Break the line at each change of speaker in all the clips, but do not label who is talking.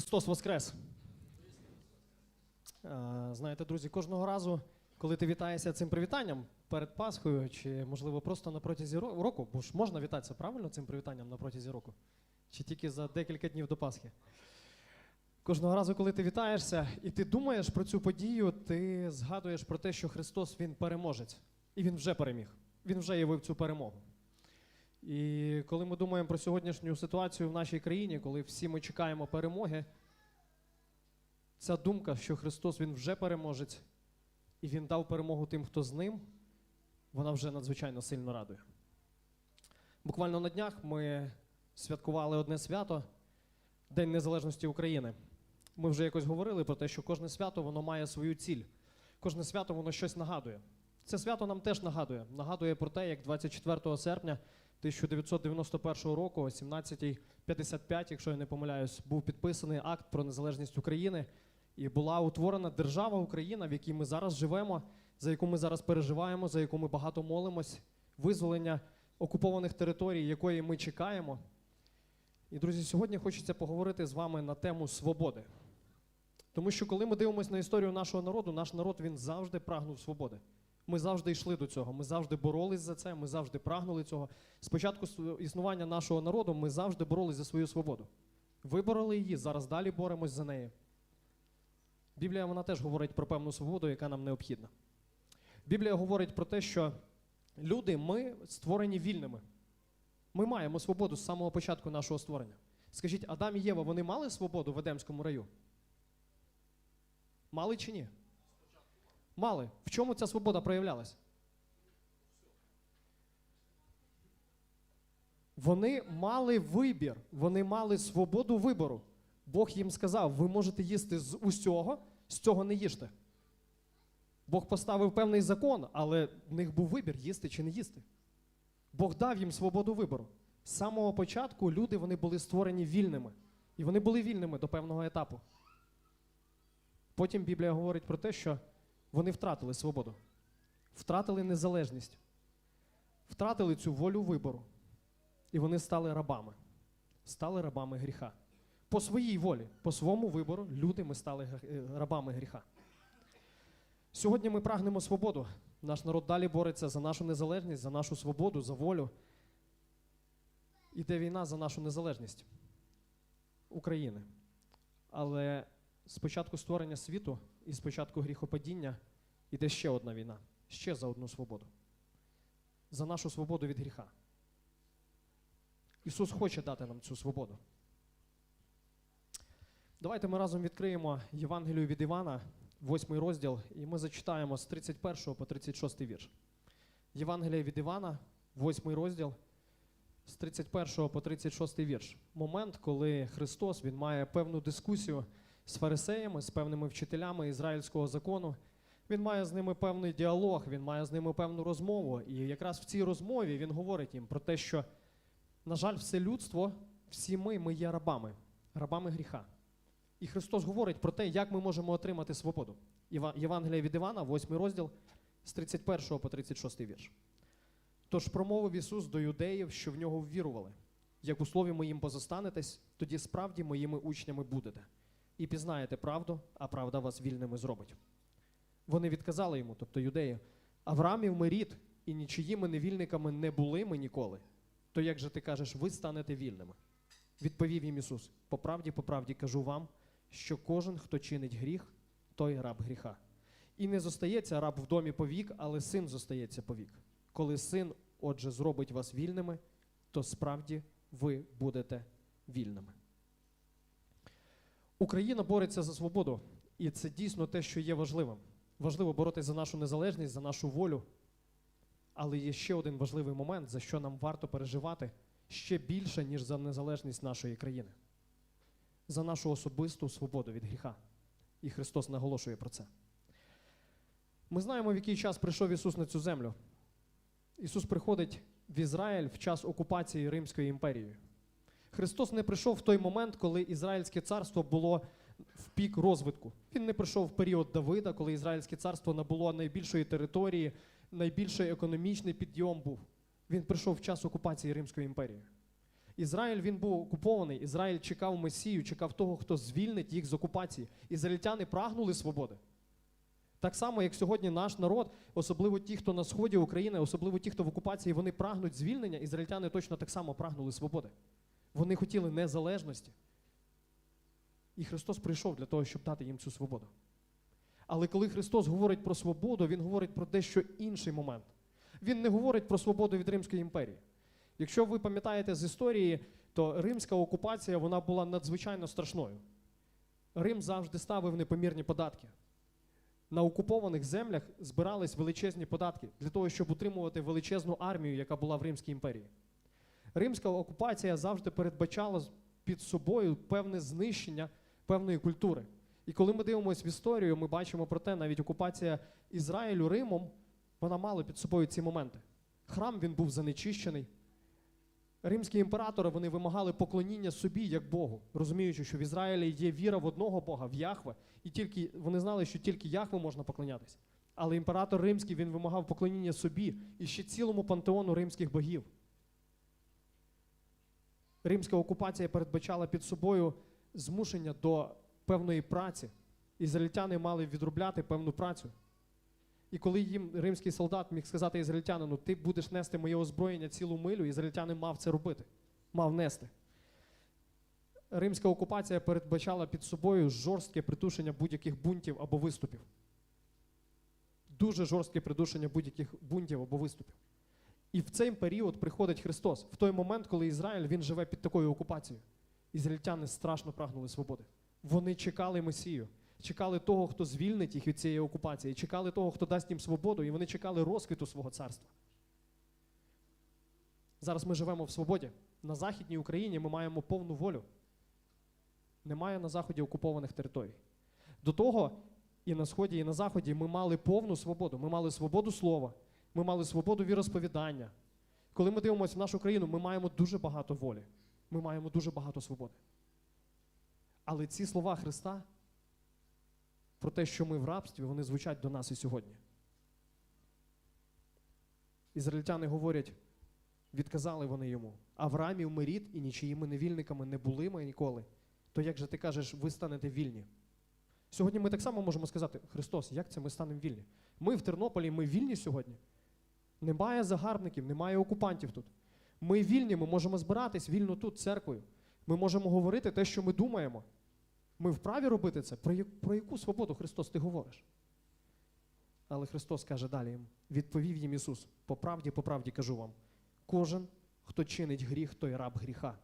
Христос Воскрес! Е, Знаєте, друзі, кожного разу, коли ти вітаєшся цим привітанням перед Пасхою, чи, можливо, просто на протязі року, бо ж можна вітатися правильно цим привітанням на протязі року, чи тільки за декілька днів до Пасхи. Кожного разу, коли ти вітаєшся і ти думаєш про цю подію, ти згадуєш про те, що Христос Він переможець. І Він вже переміг. Він вже явив цю перемогу. І коли ми думаємо про сьогоднішню ситуацію в нашій країні, коли всі ми чекаємо перемоги, ця думка, що Христос Він вже переможець, і Він дав перемогу тим, хто з ним, вона вже надзвичайно сильно радує. Буквально на днях ми святкували одне свято День Незалежності України. Ми вже якось говорили про те, що кожне свято воно має свою ціль. Кожне свято воно щось нагадує. Це свято нам теж нагадує. Нагадує про те, як 24 серпня 1991 року, о 17.55, якщо я не помиляюсь, був підписаний акт про незалежність України і була утворена держава Україна, в якій ми зараз живемо, за яку ми зараз переживаємо, за яку ми багато молимось, визволення окупованих територій, якої ми чекаємо. І, друзі, сьогодні хочеться поговорити з вами на тему свободи. Тому що коли ми дивимося на історію нашого народу, наш народ він завжди прагнув свободи. Ми завжди йшли до цього, ми завжди боролись за це, ми завжди прагнули цього. Спочатку існування нашого народу ми завжди боролись за свою свободу. Вибороли її, зараз далі боремось за неї. Біблія вона теж говорить про певну свободу, яка нам необхідна. Біблія говорить про те, що люди, ми створені вільними. Ми маємо свободу з самого початку нашого створення. Скажіть, Адам і Єва, вони мали свободу в Едемському раю? Мали чи ні? Мали. В чому ця свобода проявлялась? Вони мали вибір, вони мали свободу вибору. Бог їм сказав: ви можете їсти з усього, з цього не їжте. Бог поставив певний закон, але в них був вибір, їсти чи не їсти. Бог дав їм свободу вибору. З самого початку люди вони були створені вільними. І вони були вільними до певного етапу. Потім Біблія говорить про те, що вони втратили свободу, втратили незалежність, втратили цю волю вибору. І вони стали рабами, стали рабами гріха. По своїй волі, по своєму вибору, люди ми стали е, рабами гріха. Сьогодні ми прагнемо свободу. Наш народ далі бореться за нашу незалежність, за нашу свободу, за волю. Іде війна за нашу незалежність України. Але з початку створення світу і з початку гріхопадіння іде ще одна війна, ще за одну свободу. За нашу свободу від гріха. Ісус хоче дати нам цю свободу. Давайте ми разом відкриємо Євангелію від Івана, 8 розділ, і ми зачитаємо з 31 по 36 вірш. Євангелія від Івана, 8 розділ, з 31 по 36 вірш. Момент, коли Христос він має певну дискусію з фарисеями, з певними вчителями ізраїльського закону. Він має з ними певний діалог, він має з ними певну розмову. І якраз в цій розмові він говорить їм про те, що, на жаль, все людство, всі ми, ми є рабами, рабами гріха. І Христос говорить про те, як ми можемо отримати свободу. Євангелія від Івана, 8 розділ, з 31 по 36 вірш. Тож промовив Ісус до юдеїв, що в нього ввірували. Як у слові моїм позостанетесь, тоді справді моїми учнями будете. І пізнаєте правду, а правда вас вільними зробить. Вони відказали йому, тобто юдеї, Авраамів ми рід, і нічиїми невільниками не були ми ніколи. То як же ти кажеш, ви станете вільними? Відповів їм Ісус: по правді, по правді кажу вам, що кожен, хто чинить гріх, той раб гріха. І не зостається раб в домі повік, але син зостається повік. Коли син, отже, зробить вас вільними, то справді ви будете вільними. Україна бореться за свободу, і це дійсно те, що є важливим. Важливо боротися за нашу незалежність, за нашу волю. Але є ще один важливий момент, за що нам варто переживати ще більше, ніж за незалежність нашої країни. За нашу особисту свободу від гріха. І Христос наголошує про це. Ми знаємо, в який час прийшов Ісус на цю землю. Ісус приходить в Ізраїль в час окупації Римською імперією. Христос не прийшов в той момент, коли Ізраїльське царство було в пік розвитку. Він не прийшов в період Давида, коли Ізраїльське царство набуло найбільшої території, найбільший економічний підйом був. Він прийшов в час окупації Римською імперією. Ізраїль він був окупований. Ізраїль чекав Месію, чекав того, хто звільнить їх з окупації. Ізраїльтяни прагнули свободи. Так само, як сьогодні наш народ, особливо ті, хто на сході України, особливо ті, хто в окупації, вони прагнуть звільнення, ізраїльтяни точно так само прагнули свободи. Вони хотіли незалежності. І Христос прийшов для того, щоб дати їм цю свободу. Але коли Христос говорить про свободу, Він говорить про дещо інший момент. Він не говорить про свободу від Римської імперії. Якщо ви пам'ятаєте з історії, то римська окупація вона була надзвичайно страшною. Рим завжди ставив непомірні податки. На окупованих землях збирались величезні податки для того, щоб утримувати величезну армію, яка була в Римській імперії. Римська окупація завжди передбачала під собою певне знищення певної культури. І коли ми дивимося в історію, ми бачимо про те, навіть окупація Ізраїлю Римом, вона мала під собою ці моменти. Храм він був занечищений. Римські імператори вони вимагали поклоніння собі як Богу, розуміючи, що в Ізраїлі є віра в одного Бога, в Яхве, і тільки вони знали, що тільки Яхве можна поклонятися. Але імператор римський він вимагав поклоніння собі і ще цілому пантеону римських богів. Римська окупація передбачала під собою змушення до певної праці. Ізраїльтяни мали відробляти певну працю. І коли їм римський солдат міг сказати ізраїльтянину, ти будеш нести моє озброєння цілу милю, ізраїльтянин мав це робити, мав нести. Римська окупація передбачала під собою жорстке притушення будь-яких бунтів або виступів. Дуже жорстке придушення будь-яких бунтів або виступів. І в цей період приходить Христос, в той момент, коли Ізраїль він живе під такою окупацією. Ізраїльтяни страшно прагнули свободи. Вони чекали Месію, чекали того, хто звільнить їх від цієї окупації, чекали того, хто дасть їм свободу, і вони чекали розквіту свого царства. Зараз ми живемо в свободі. На Західній Україні ми маємо повну волю. Немає на Заході окупованих територій. До того і на Сході, і на Заході ми мали повну свободу. Ми мали свободу слова, ми мали свободу віросповідання. Коли ми дивимося в нашу країну, ми маємо дуже багато волі, ми маємо дуже багато свободи. Але ці слова Христа про те, що ми в рабстві, вони звучать до нас і сьогодні. Ізраїльтяни говорять, відказали вони йому. Авраамів ми рід і нічиїми невільниками не були ми ніколи. То як же ти кажеш, ви станете вільні? Сьогодні ми так само можемо сказати, Христос, як це ми станемо вільні? Ми в Тернополі, ми вільні сьогодні. Немає загарбників, немає окупантів тут. Ми вільні, ми можемо збиратись вільно тут, церквою. Ми можемо говорити те, що ми думаємо. Ми вправі робити це. Про, яку свободу Христос ти говориш? Але Христос каже далі їм, відповів їм Ісус: по правді, по правді кажу вам, кожен, хто чинить гріх, той раб гріха.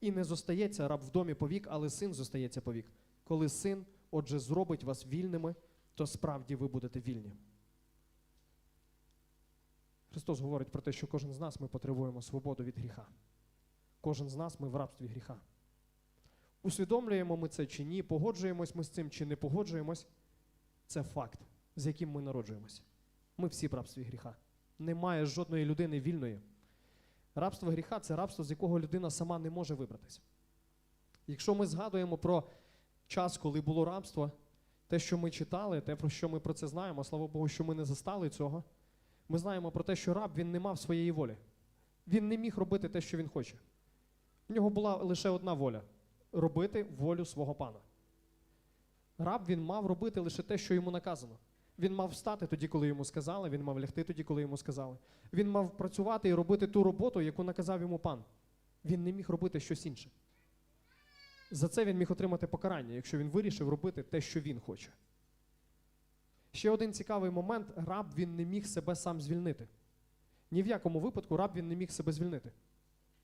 І не зостається раб в домі повік, але син зостається повік. Коли син, отже, зробить вас вільними, то справді ви будете вільні. Христос говорить про те, що кожен з нас ми потребуємо свободу від гріха. Кожен з нас ми в рабстві гріха. Усвідомлюємо ми це чи ні, погоджуємось ми з цим чи не погоджуємось. Це факт, з яким ми народжуємося. Ми всі в рабстві гріха. Немає жодної людини вільної. Рабство гріха це рабство, з якого людина сама не може вибратися. Якщо ми згадуємо про час, коли було рабство, те, що ми читали, те, про що ми про це знаємо, слава Богу, що ми не застали цього. Ми знаємо про те, що раб він не мав своєї волі. Він не міг робити те, що він хоче. В нього була лише одна воля робити волю свого пана. Раб він мав робити лише те, що йому наказано. Він мав встати тоді, коли йому сказали, він мав лягти тоді, коли йому сказали. Він мав працювати і робити ту роботу, яку наказав йому пан. Він не міг робити щось інше. За це він міг отримати покарання, якщо він вирішив робити те, що він хоче. Ще один цікавий момент: раб він не міг себе сам звільнити. Ні в якому випадку раб він не міг себе звільнити.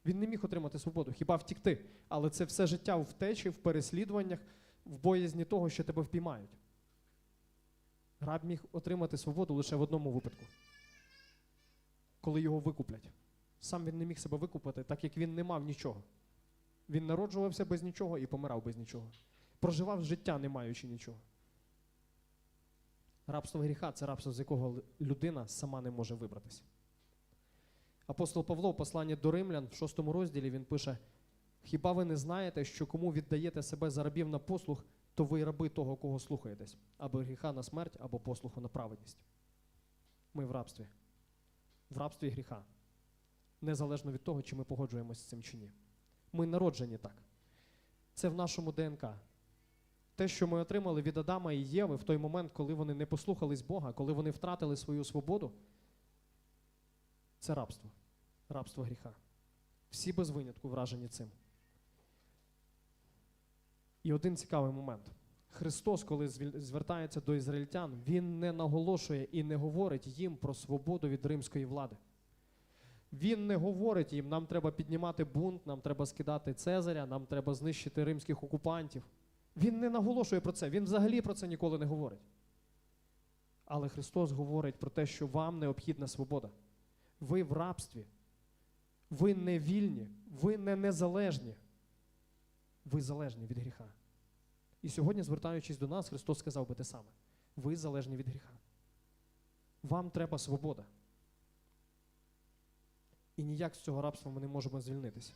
Він не міг отримати свободу, хіба втікти. Але це все життя в втечі, в переслідуваннях, в боязні того, що тебе впіймають. Раб міг отримати свободу лише в одному випадку, коли його викуплять. Сам він не міг себе викупити, так як він не мав нічого. Він народжувався без нічого і помирав без нічого. Проживав життя, не маючи нічого. Рабство гріха це рабство, з якого людина сама не може вибратися. Апостол Павло в посланні до римлян в шостому розділі він пише: Хіба ви не знаєте, що кому віддаєте себе за рабів на послух, то ви раби того, кого слухаєтесь, або гріха на смерть, або послуху на праведність. Ми в рабстві. В рабстві гріха. незалежно від того, чи ми погоджуємося з цим чи ні. Ми народжені так. Це в нашому ДНК. Те, що ми отримали від Адама і Єви в той момент, коли вони не послухались Бога, коли вони втратили свою свободу, це рабство, рабство гріха. Всі без винятку вражені цим. І один цікавий момент. Христос, коли звертається до ізраїльтян, Він не наголошує і не говорить їм про свободу від римської влади. Він не говорить їм, нам треба піднімати бунт, нам треба скидати Цезаря, нам треба знищити римських окупантів. Він не наголошує про це, він взагалі про це ніколи не говорить. Але Христос говорить про те, що вам необхідна свобода. Ви в рабстві, ви не вільні, ви не незалежні, ви залежні від гріха. І сьогодні, звертаючись до нас, Христос сказав би те саме: ви залежні від гріха. Вам треба свобода. І ніяк з цього рабства ми не можемо звільнитися.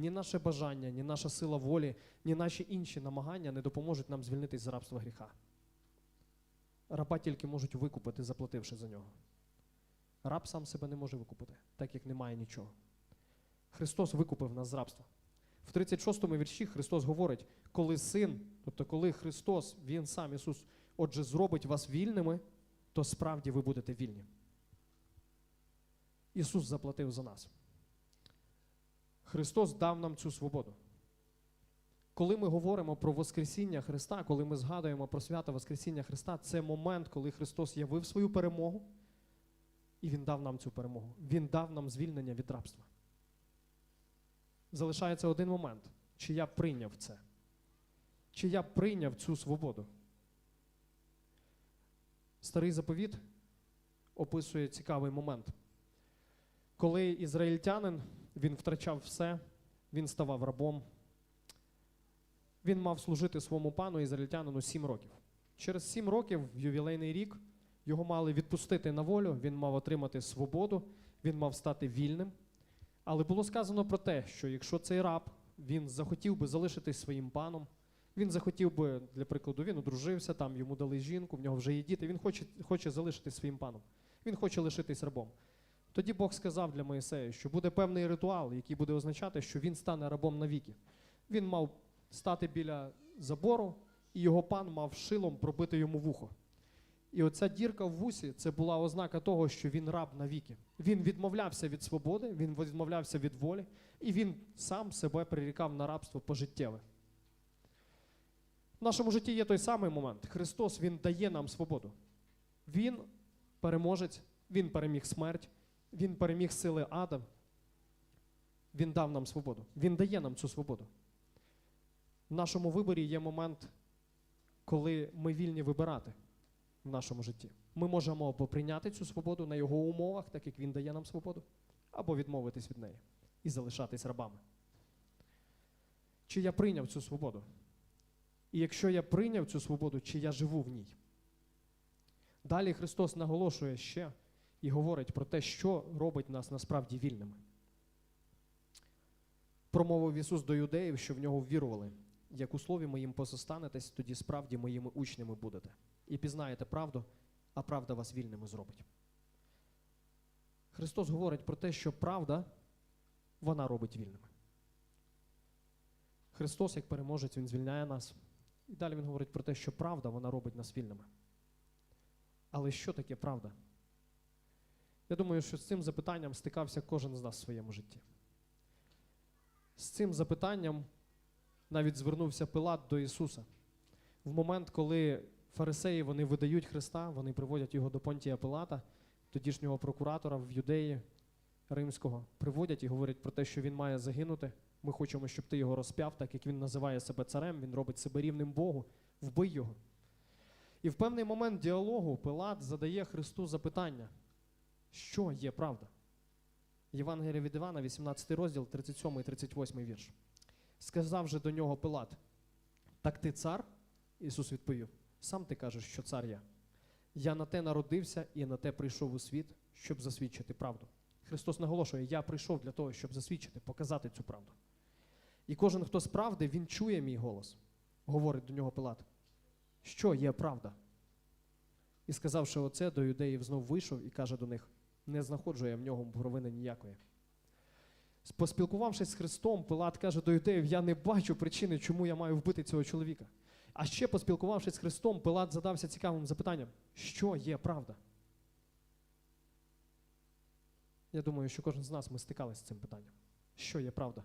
Ні наше бажання, ні наша сила волі, ні наші інші намагання не допоможуть нам звільнитись з рабства гріха. Раба тільки можуть викупити, заплативши за нього. Раб сам себе не може викупити, так як немає нічого. Христос викупив нас з рабства. В 36-му вірші Христос говорить, коли син, тобто коли Христос, Він сам Ісус, отже, зробить вас вільними, то справді ви будете вільні. Ісус заплатив за нас. Христос дав нам цю свободу. Коли ми говоримо про Воскресіння Христа, коли ми згадуємо про свято Воскресіння Христа, це момент, коли Христос явив свою перемогу, і Він дав нам цю перемогу. Він дав нам звільнення від рабства. Залишається один момент, чи я прийняв це, чи я прийняв цю свободу. Старий заповіт описує цікавий момент. Коли ізраїльтянин він втрачав все, він ставав рабом. Він мав служити своєму пану ізраїльтянину сім років. Через сім років, в ювілейний рік, його мали відпустити на волю, він мав отримати свободу, він мав стати вільним. Але було сказано про те, що якщо цей раб він захотів би залишитись своїм паном, він захотів би, для прикладу, він одружився, там йому дали жінку, в нього вже є діти, він хоче, хоче залишитись своїм паном. Він хоче лишитись рабом. Тоді Бог сказав для Моїсея, що буде певний ритуал, який буде означати, що він стане рабом навіки. Він мав стати біля забору, і його пан мав шилом пробити йому вухо. І оця дірка в вусі це була ознака того, що він раб навіки. Він відмовлявся від свободи, він відмовлявся від волі, і він сам себе прирікав на рабство пожиттєве. В нашому житті є той самий момент. Христос Він дає нам свободу. Він переможець, Він переміг смерть, Він переміг сили ада. Він дав нам свободу. Він дає нам цю свободу. В нашому виборі є момент, коли ми вільні вибирати в нашому житті. Ми можемо або прийняти цю свободу на його умовах, так як він дає нам свободу, або відмовитись від неї і залишатись рабами. Чи я прийняв цю свободу? І якщо я прийняв цю свободу, чи я живу в ній? Далі Христос наголошує ще і говорить про те, що робить нас насправді вільними. Промовив Ісус до юдеїв, що в нього ввірували. Як у слові моїм позостанетесь, тоді справді моїми учнями будете. І пізнаєте правду, а правда вас вільними зробить. Христос говорить про те, що правда, вона робить вільними. Христос, як переможець, Він звільняє нас. І далі Він говорить про те, що правда, вона робить нас вільними. Але що таке правда? Я думаю, що з цим запитанням стикався кожен з нас в своєму житті. З цим запитанням навіть звернувся Пилат до Ісуса. В момент, коли фарисеї вони видають Христа, вони приводять його до Понтія Пилата, тодішнього прокуратора в юдеї римського, приводять і говорять про те, що він має загинути. Ми хочемо, щоб ти його розп'яв, так як він називає себе царем, він робить себе рівним Богу, вбий його. І в певний момент діалогу Пилат задає Христу запитання, що є правда? Євангелія від Івана, 18 розділ, 37 і 38 вірш. Сказав же до нього Пилат, так ти цар? Ісус відповів, сам ти кажеш, що цар я. Я на те народився і на те прийшов у світ, щоб засвідчити правду. Христос наголошує, я прийшов для того, щоб засвідчити, показати цю правду. І кожен, хто з правди, він чує мій голос, говорить до нього Пилат, що є правда. І сказавши оце, до юдеїв знов вийшов і каже до них: не знаходжу я в нього провини ніякої. Поспілкувавшись з Христом, Пилат каже до юдеїв: Я не бачу причини, чому я маю вбити цього чоловіка. А ще, поспілкувавшись з Христом, Пилат задався цікавим запитанням: що є правда? Я думаю, що кожен з нас ми стикалися з цим питанням. Що є правда?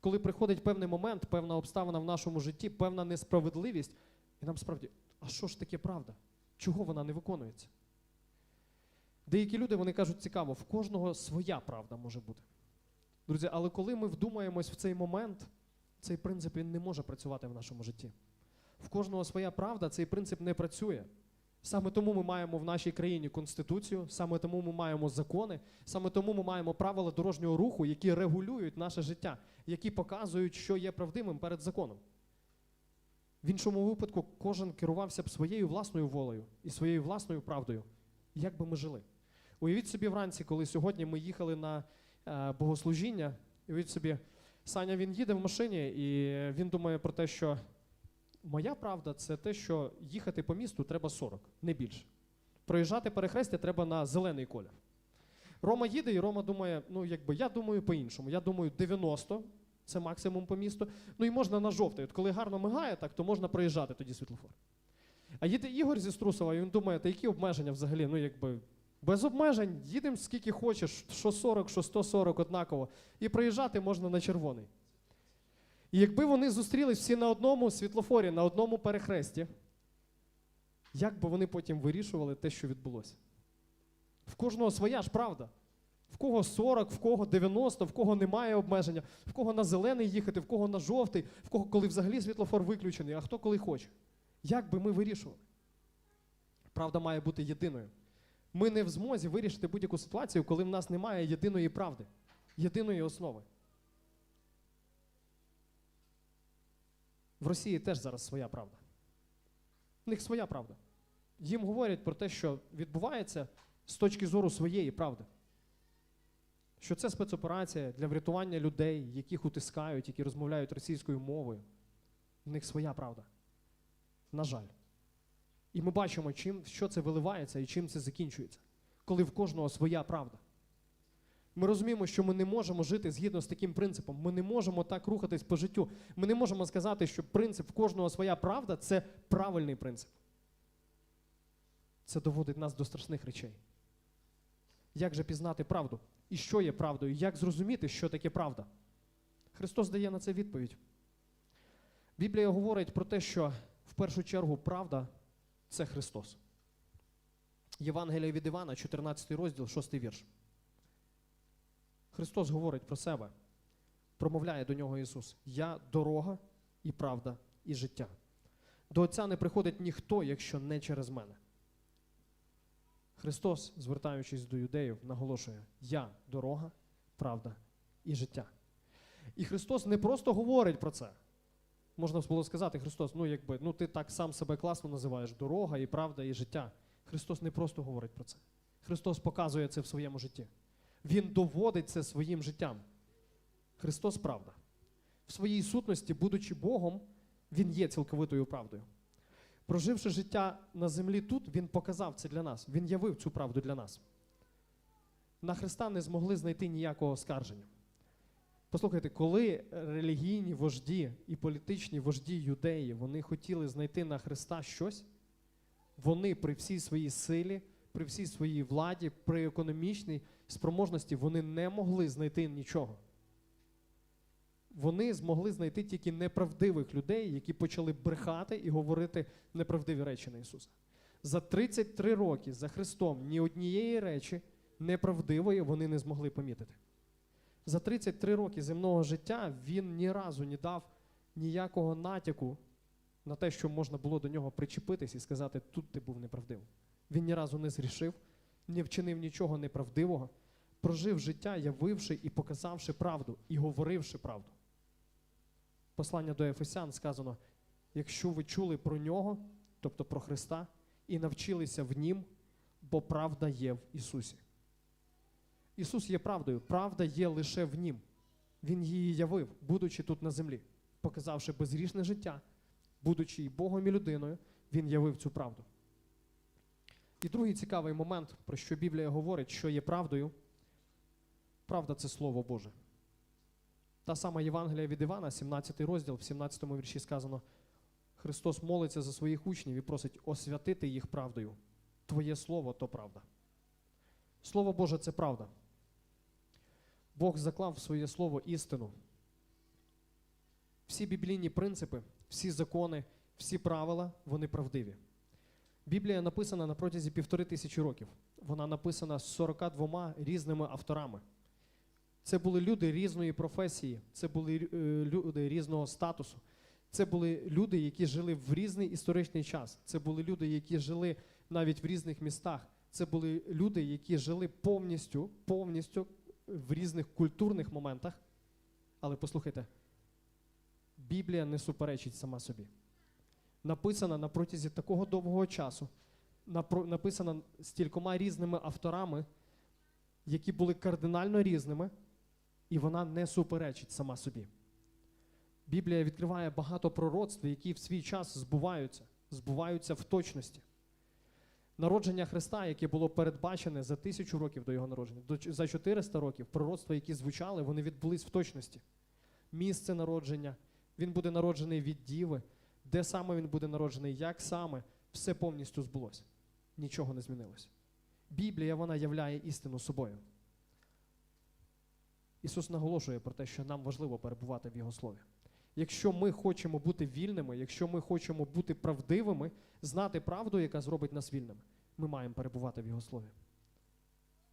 Коли приходить певний момент, певна обставина в нашому житті, певна несправедливість, і нам справді, а що ж таке правда? Чого вона не виконується? Деякі люди вони кажуть, цікаво, в кожного своя правда може бути. Друзі, але коли ми вдумаємось в цей момент, цей принцип він не може працювати в нашому житті. В кожного своя правда, цей принцип не працює. Саме тому ми маємо в нашій країні конституцію, саме тому ми маємо закони, саме тому ми маємо правила дорожнього руху, які регулюють наше життя, які показують, що є правдивим перед законом. В іншому випадку кожен керувався б своєю власною волею і своєю власною правдою, як би ми жили. Уявіть собі вранці, коли сьогодні ми їхали на е, богослужіння, уявіть собі, Саня він їде в машині, і він думає про те, що моя правда це те, що їхати по місту треба 40, не більше. Проїжджати перехрестя треба на зелений колір. Рома їде, і Рома думає, ну якби я думаю по-іншому. Я думаю, 90 це максимум по місту. Ну і можна на жовтий. От коли гарно мигає, так, то можна проїжджати тоді світлофор. А їде Ігор зі Струсова, і він думає, та які обмеження взагалі? Ну, якби без обмежень, їдемо скільки хочеш, що 40, що 140 однаково. І проїжджати можна на червоний. І якби вони зустрілись всі на одному світлофорі, на одному перехресті, як би вони потім вирішували те, що відбулося? В кожного своя ж правда. В кого 40, в кого 90, в кого немає обмеження, в кого на зелений їхати, в кого на жовтий, в кого коли взагалі світлофор виключений, а хто коли хоче. Як би ми вирішували? Правда має бути єдиною. Ми не в змозі вирішити будь-яку ситуацію, коли в нас немає єдиної правди, єдиної основи. В Росії теж зараз своя правда. В них своя правда. Їм говорять про те, що відбувається з точки зору своєї правди. Що це спецоперація для врятування людей, яких утискають, які розмовляють російською мовою. В них своя правда. На жаль. І ми бачимо, чим, що це виливається і чим це закінчується, коли в кожного своя правда. Ми розуміємо, що ми не можемо жити згідно з таким принципом. Ми не можемо так рухатись по життю. Ми не можемо сказати, що принцип в кожного своя правда це правильний принцип. Це доводить нас до страшних речей. Як же пізнати правду? І що є правдою? Як зрозуміти, що таке правда? Христос дає на це відповідь. Біблія говорить про те, що в першу чергу правда це Христос. Євангелія від Івана, 14 розділ, 6 вірш. Христос говорить про себе, промовляє до нього Ісус: Я дорога і правда, і життя. До Отця не приходить ніхто, якщо не через мене. Христос, звертаючись до юдеїв, наголошує: Я дорога, правда і життя. І Христос не просто говорить про це. Можна було сказати, Христос, ну якби ну ти так сам себе класно називаєш дорога і правда і життя. Христос не просто говорить про це. Христос показує це в своєму житті. Він доводить це своїм життям. Христос правда. В своїй сутності, будучи Богом, Він є цілковитою правдою. Проживши життя на землі тут, Він показав це для нас. Він явив цю правду для нас. На Христа не змогли знайти ніякого скарження. Послухайте, коли релігійні вожді і політичні вожді юдеї вони хотіли знайти на Христа щось, вони при всій своїй силі, при всій своїй владі, при економічній спроможності вони не могли знайти нічого. Вони змогли знайти тільки неправдивих людей, які почали брехати і говорити неправдиві речі на Ісуса. За 33 роки за Христом ні однієї речі неправдивої вони не змогли помітити. За 33 роки земного життя він ні разу не дав ніякого натяку на те, що можна було до нього причепитись і сказати, тут ти був неправдивим. Він ні разу не зрішив, не вчинив нічого неправдивого, прожив життя, явивши і показавши правду, і говоривши правду. Послання до Ефесян сказано: якщо ви чули про нього, тобто про Христа, і навчилися в Нім, бо правда є в Ісусі. Ісус є правдою, правда є лише в Нім. Він її явив, будучи тут на землі, показавши безгрішне життя, будучи і Богом і людиною, Він явив цю правду. І другий цікавий момент, про що Біблія говорить, що є правдою. Правда це Слово Боже. Та сама Євангелія від Івана, 17 розділ, в 17 вірші сказано: Христос молиться за своїх учнів і просить освятити їх правдою. Твоє слово то правда. Слово Боже це правда. Бог заклав в своє слово істину. Всі біблійні принципи, всі закони, всі правила, вони правдиві. Біблія написана на протязі півтори тисячі років. Вона написана з 42 різними авторами. Це були люди різної професії, це були е, люди різного статусу. Це були люди, які жили в різний історичний час. Це були люди, які жили навіть в різних містах. Це були люди, які жили повністю, повністю в різних культурних моментах. Але послухайте, Біблія не суперечить сама собі. Написана на протязі такого довгого часу, написана стількома різними авторами, які були кардинально різними, і вона не суперечить сама собі. Біблія відкриває багато пророцтв, які в свій час збуваються, збуваються в точності. Народження Христа, яке було передбачене за тисячу років до його народження, за 400 років, пророцтва, які звучали, вони відбулись в точності. Місце народження, він буде народжений від діви, де саме він буде народжений, як саме, все повністю збулося. Нічого не змінилося. Біблія вона являє істину собою. Ісус наголошує про те, що нам важливо перебувати в Його слові. Якщо ми хочемо бути вільними, якщо ми хочемо бути правдивими, знати правду, яка зробить нас вільними, ми маємо перебувати в Його слові.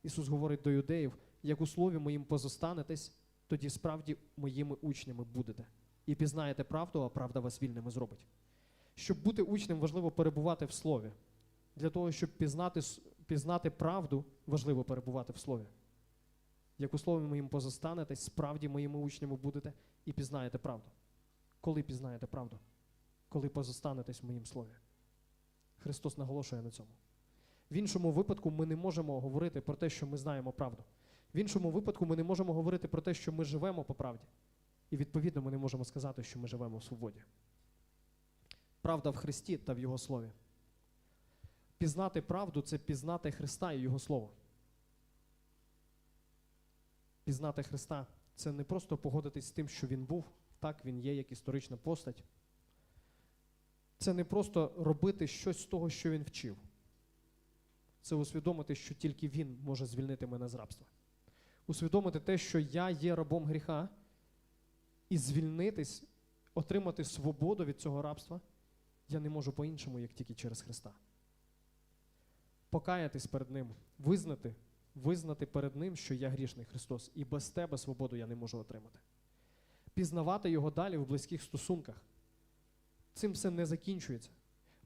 Ісус говорить до юдеїв: як у слові моїм позостанетесь, тоді справді моїми учнями будете. І пізнаєте правду, а правда вас вільними зробить. Щоб бути учнем, важливо перебувати в слові. Для того, щоб пізнати, пізнати правду, важливо перебувати в слові. Як у слові моїм позостанетесь, справді моїми учнями будете і пізнаєте правду. Коли пізнаєте правду? Коли позостанетесь в моїм слові. Христос наголошує на цьому. В іншому випадку ми не можемо говорити про те, що ми знаємо правду. В іншому випадку ми не можемо говорити про те, що ми живемо по правді. І відповідно ми не можемо сказати, що ми живемо в свободі. Правда в Христі та в Його слові. Пізнати правду це пізнати Христа і Його Слово. Пізнати Христа це не просто погодитись з тим, що Він був, так, Він є як історична постать. Це не просто робити щось з того, що Він вчив. Це усвідомити, що тільки Він може звільнити мене з рабства. Усвідомити те, що я є рабом гріха, і звільнитись, отримати свободу від цього рабства, я не можу по-іншому, як тільки через Христа. Покаятись перед Ним, визнати, визнати перед Ним, що я грішний Христос, і без тебе свободу я не можу отримати. Пізнавати Його далі в близьких стосунках. Цим все не закінчується.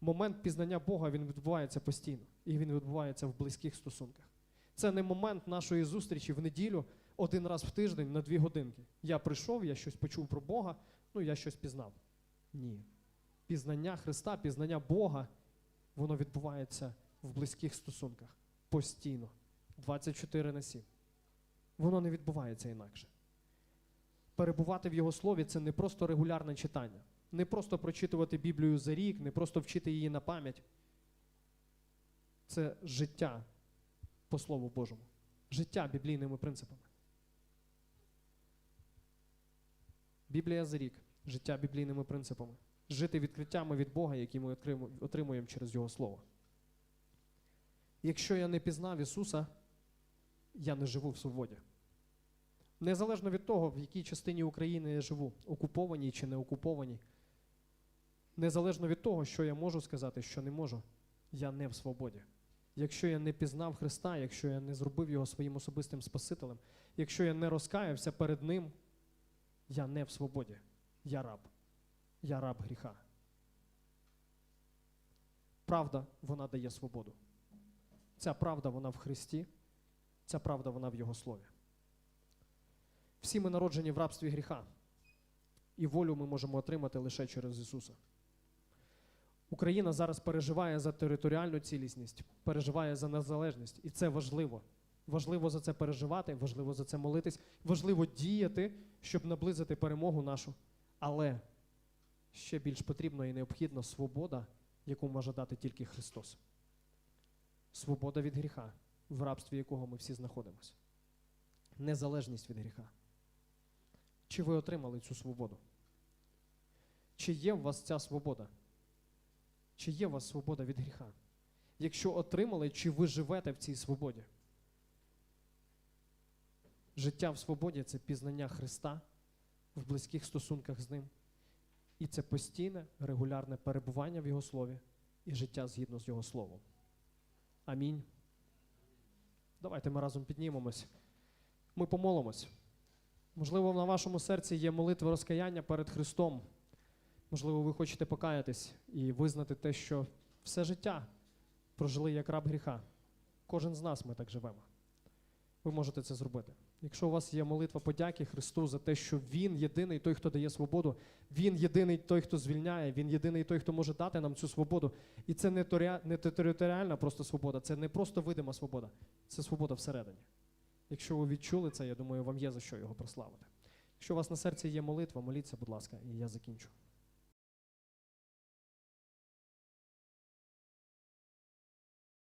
Момент пізнання Бога він відбувається постійно, і він відбувається в близьких стосунках. Це не момент нашої зустрічі в неділю один раз в тиждень на дві годинки. Я прийшов, я щось почув про Бога, ну я щось пізнав. Ні. Пізнання Христа, пізнання Бога, воно відбувається в близьких стосунках постійно, 24 на 7. Воно не відбувається інакше. Перебувати в Його слові це не просто регулярне читання, не просто прочитувати Біблію за рік, не просто вчити її на пам'ять. Це життя по Слову Божому, життя біблійними принципами. Біблія за рік, життя біблійними принципами, жити відкриттями від Бога, які ми отримуємо через Його Слово. Якщо я не пізнав Ісуса, я не живу в свободі. Незалежно від того, в якій частині України я живу, окупованій чи не окупованій, незалежно від того, що я можу сказати, що не можу, я не в свободі. Якщо я не пізнав Христа, якщо я не зробив його своїм особистим Спасителем, якщо я не розкаявся перед Ним, я не в свободі. Я раб. Я раб гріха. Правда, вона дає свободу. Ця правда, вона в Христі, ця правда, вона в Його Слові. Всі ми народжені в рабстві гріха, і волю ми можемо отримати лише через Ісуса. Україна зараз переживає за територіальну цілісність, переживає за незалежність, і це важливо. Важливо за це переживати, важливо за це молитись, важливо діяти, щоб наблизити перемогу нашу. Але ще більш потрібно і необхідна свобода, яку може дати тільки Христос. Свобода від гріха, в рабстві якого ми всі знаходимося. Незалежність від гріха. Чи ви отримали цю свободу? Чи є у вас ця свобода? Чи є у вас свобода від гріха? Якщо отримали, чи ви живете в цій свободі? Життя в свободі це пізнання Христа в близьких стосунках з Ним. І це постійне, регулярне перебування в Його слові і життя згідно з Його словом. Амінь. Давайте ми разом піднімемось. Ми помолимось. Можливо, на вашому серці є молитва розкаяння перед Христом. Можливо, ви хочете покаятись і визнати те, що все життя прожили як раб гріха. Кожен з нас ми так живемо. Ви можете це зробити. Якщо у вас є молитва подяки Христу за те, що Він єдиний той, хто дає свободу, Він єдиний той, хто звільняє, Він єдиний той, хто може дати нам цю свободу. І це не, територіальна просто свобода, це не просто видима свобода, це свобода всередині. Якщо ви відчули це, я думаю, вам є за що його прославити. Якщо у вас на серці є молитва, моліться, будь ласка, і я закінчу.